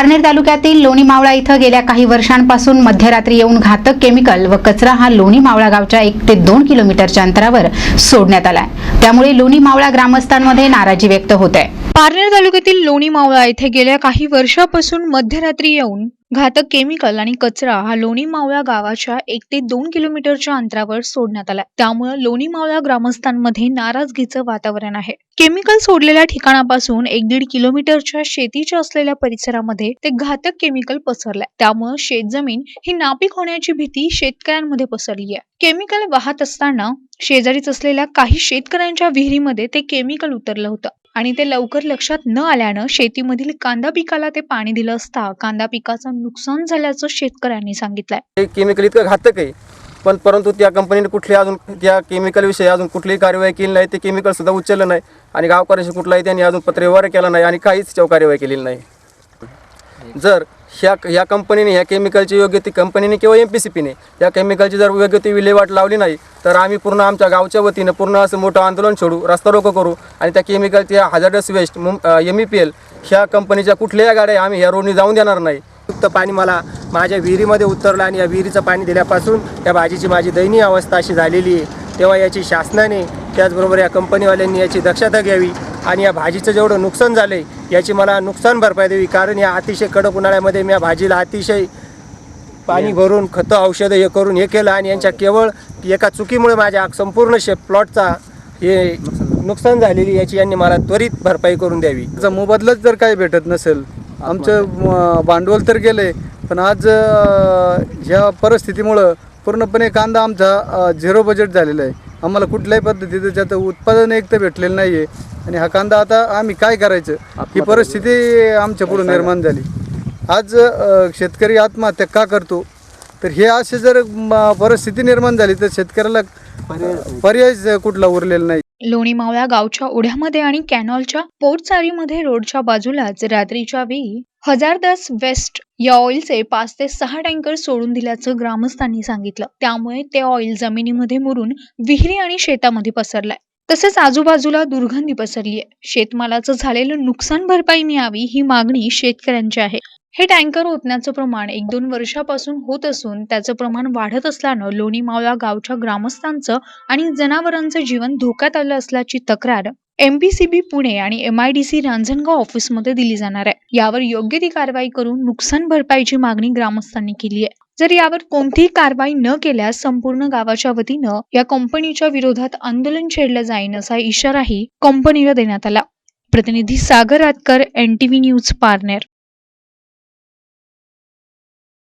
पारनेर तालुक्यातील लोणी मावळा इथं गेल्या काही वर्षांपासून मध्यरात्री येऊन घातक केमिकल व कचरा हा लोणी मावळा गावच्या एक ते दोन किलोमीटरच्या अंतरावर सोडण्यात आलाय. त्यामुळे लोणी मावळा ग्रामस्थांमध्ये नाराजी व्यक्त होत आहे. पारनेर तालुक्यातील लोणी मावळा येथे गेल्या काही वर्षापासून मध्यरात्री येऊन घातक केमिकल आणि कचरा हा लोणी मावळा गावाच्या एक ते दोन किलोमीटरच्या अंतरावर सोडण्यात आला त्यामुळे लोणी मावळा ग्रामस्थांमध्ये नाराजगीचं वातावरण आहे. केमिकल सोडलेल्या ठिकाणापासून एक दीड किलोमीटरच्या शेतीच्या असलेल्या परिसरामध्ये ते घातक केमिकल पसरलंय. त्यामुळे शेतजमीन ही नापीक होण्याची भीती शेतकऱ्यांमध्ये पसरली आहे केमिकल वाहत असताना शेजारीच असलेल्या काही शेतकऱ्यांच्या विहिरीमध्ये ते केमिकल उतरलं होतं. आणि ते लवकर लक्षात न आल्यानं शेतीमधील कांदा पिकाला ते पाणी दिलं असता कांदा पिकाचं नुकसान झाल्याचं शेतकऱ्यांनी सांगितलंय. केमिकल इतकं घातक आहे. पण परंतु त्या कंपनीने कुठली अजून त्या केमिकल विषयी अजून कुठलीही कार्यवाही केली नाही. ते केमिकल सुद्धा उचललं नाही. आणि गावकऱ्यांशी कुठलाही त्यांनी अजून पत्रव्यवहार केला नाही आणि काहीच कार्यवाही केलेली नाही. जर ह्या ह्या कंपनीने ह्या केमिकलची योग्य ती कंपनीने किंवा एम पी सी पीने या केमिकलची जर योग्य ती विल्हेवाट लावली नाही तर आम्ही पूर्ण आमच्या गावच्या वतीनं पूर्ण असं मोठं आंदोलन सोडू रस्ता रोको करू आणि त्या केमिकलच्या hazardous waste M E P L ह्या कंपनीच्या कुठल्याही गाड्या आम्ही ह्या रोडने जाऊन देणार नाही. युक्त पाणी मला माझ्या विहिरीमध्ये उतरलं आणि या विहिरीचं पाणी दिल्यापासून या भाजीची माझी दयनीय अवस्था अशी झालेली आहे. तेव्हा याची शासनाने त्याचबरोबर या कंपनीवाल्यांनी याची दक्षता घ्यावी. आणि या भाजीचं जेवढं नुकसान झालं आहे याची मला नुकसान भरपाई द्यावी. कारण या अतिशय कडक उन्हाळ्यामध्ये मी या भाजीला अतिशय पाणी भरून खतं औषधं हे करून हे केलं आणि यांच्या केवळ एका चुकीमुळे माझ्या संपूर्ण शे प्लॉटचा हे नुकसान झालेली याची यांनी मला त्वरित भरपाई करून द्यावी. त्याचा मोबदलाच जर काही भेटत नसेल आमचं म, भांडवल तर गेले पण आज ह्या परिस्थितीमुळं पूर्णपणे कांदा आमचा झिरो बजेट झालेला आहे. आम्हाला कुठल्याही पद्धतीचं त्याचं उत्पादन एक तर भेटलेलं नाही आहे आणि हा कांदा आता आम्ही काय करायचं? ही परिस्थिती आमच्या पुढे निर्माण झाली. आज शेतकरी आत्महत्या का करतो? तर हे असे जर परिस्थिती निर्माण झाली तर शेतकऱ्याला पर्याय कुठला उरलेला नाही. लोणी मावळा गावच्या ओढ्यामध्ये आणि कॅनॉलच्या पोटचारीमध्ये रोडच्या बाजूलाच रात्रीच्या वेळी हजारदास वेस्ट या ऑइलचे पाच ते सहा टँकर सोडून दिल्याचं ग्रामस्थांनी सांगितलं. त्यामुळे ते ऑइल जमिनीमध्ये मुरून विहिरी आणि शेतामध्ये पसरलाय. तसेच आजूबाजूला दुर्गंधी पसरली आहे. शेतमालाचं झालेलं नुकसान भरपाई मिळावी ही मागणी शेतकऱ्यांची आहे. हे टँकर ओतण्याचं प्रमाण एक दोन वर्षापासून होत असून त्याचं प्रमाण वाढत असल्यानं लोणी मावळा गावच्या ग्रामस्थांचं आणि जनावरांचं जीवन धोक्यात आलं असल्याची तक्रार एमपीसीबी पुणे आणि एमआयडीसी रांजणगाव ऑफिसमध्ये दिली जाणार आहे. यावर योग्य ती कारवाई करून नुकसान भरपाईची मागणी ग्रामस्थांनी केली आहे. जर यावर कोणतीही कारवाई न केल्यास संपूर्ण गावाच्या वतीनं या कंपनीच्या विरोधात आंदोलन छेडलं जाईन असा इशाराही कंपनीला देण्यात आला. प्रतिनिधी सागर रातकर एनटीव्ही न्यूज पारनेर.